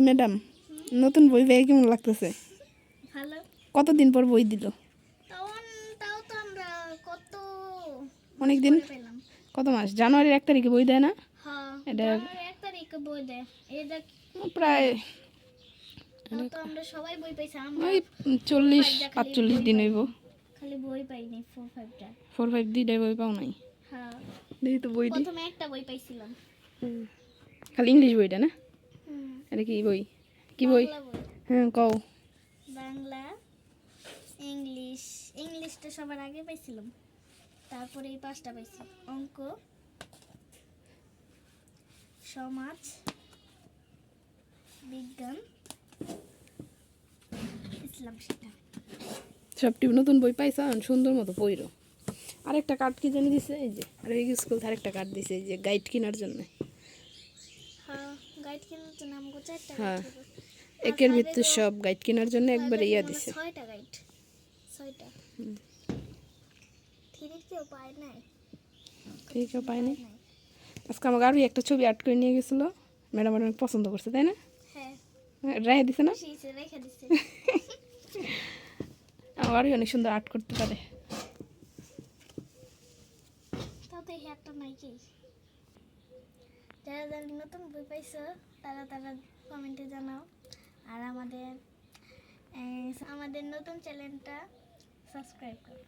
Madam নতুন বই পেয়ে কেমন লাগতেছে? কতদিন পর বই দিল? তখন তাও তো আমরা কত অনেক দিন? কত মাস? জানুয়ারির এক তারিখে বই দেয় না? হ্যাঁ এটা- প্রায় ওই চল্লিশ পাঁচচল্লিশ দিন হইব। খালি বই পাইনি ফোর ফাইভ দুইটাই বই পাও নাই। হ্যাঁ। দেখি তো বই প্রথমে একটা বই পাইছিলাম। খালি ইংলিশ বইটা না? এটা কি বই? কি বই? হ্যাঁ কও। বাংলা ইংলিশ ইংলিশটা সবার আগে পাইছিলাম। তারপরে এই পাঁচটা পাইছি। অঙ্ক সমাজ বিজ্ঞান ইসলাম সেটা সবটি নতুন বই পাইছা সুন্দর মতো পইরো। আরেকটা কার্ড কি জানি দিছে? এই যে আর এই স্কুল আরেকটা কার্ড দিছে এই যে গাইড কেনার জন্য। গাইড কেনার জন্য আমাকে হ্যাঁ। একের আর ভিতর সব গাইড কেনার জন্য একবার ইয়া হয় দিছে। গাইড কেউ পায় নাই? কেউ পায় নাই। আজকে আমাকে আরও একটা ছবি আর্ট করে নিয়ে গেছিল। ম্যাডাম অনেক পছন্দ করছে তাই না? হ্যাঁ। রায় দিছে না? খুশি হয়েছে, আমার আরও অনেক সুন্দর আর্ট করতে পারে। তাও তো এই হাতটা নাই কি? যারা যারা নতুন বই পাইছো, তারা তারা কমেন্টে জানাও। আর আমাদের আমাদের নতুন চ্যানেলটা সাবস্ক্রাইব করো।